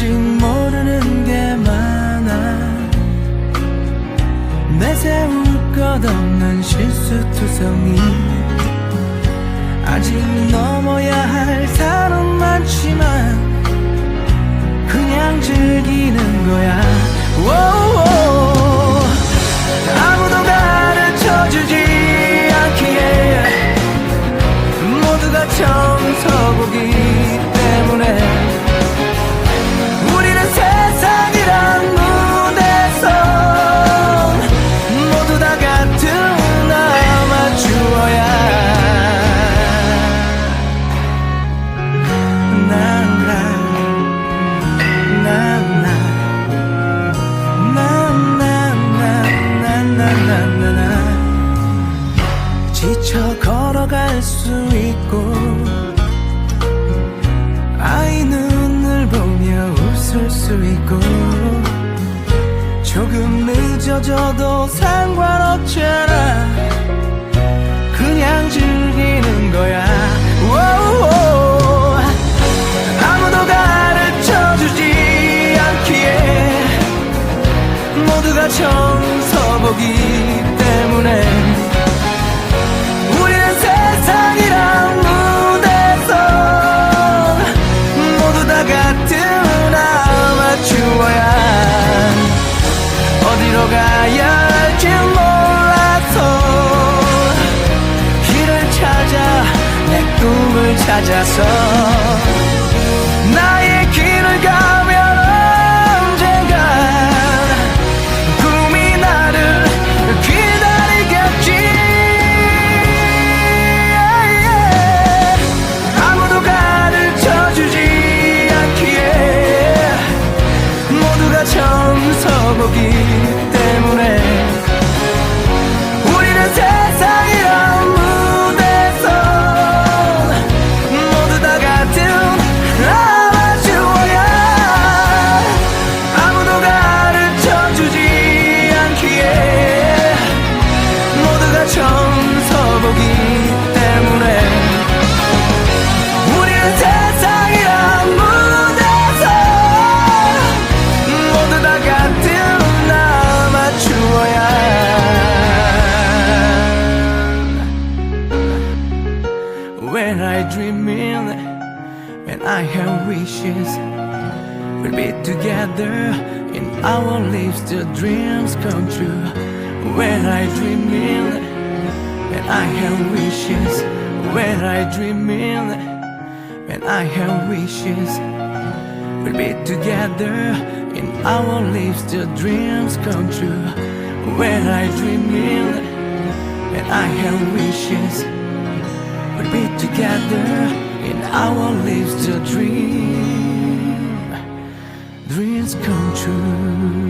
아직 모르는 게 많아. 내세울 것 없는 실수투성이 아직 넘어야 할산 걸어갈 수 있고 아이 눈을 보며 웃을 수 있고 조금 늦어져도 상관없잖아 그냥 즐기는 거야. 아무도 가르쳐주지 않기에 모두가 서보 찾아서 나의 길을 가면 언젠간 꿈이 나를 기다리겠지. 아무도 가르쳐 주지 않기에 모두가 처음 서보기 때문에 우리는 In and I have wishes. We'll be together in our lives till dreams come true. When I dream in and I have wishes. When I dream in and I have wishes. We'll be together in our lives till dreams come true. When I dream in and I have wishes We'll be together in our lives to dream. Dreams come true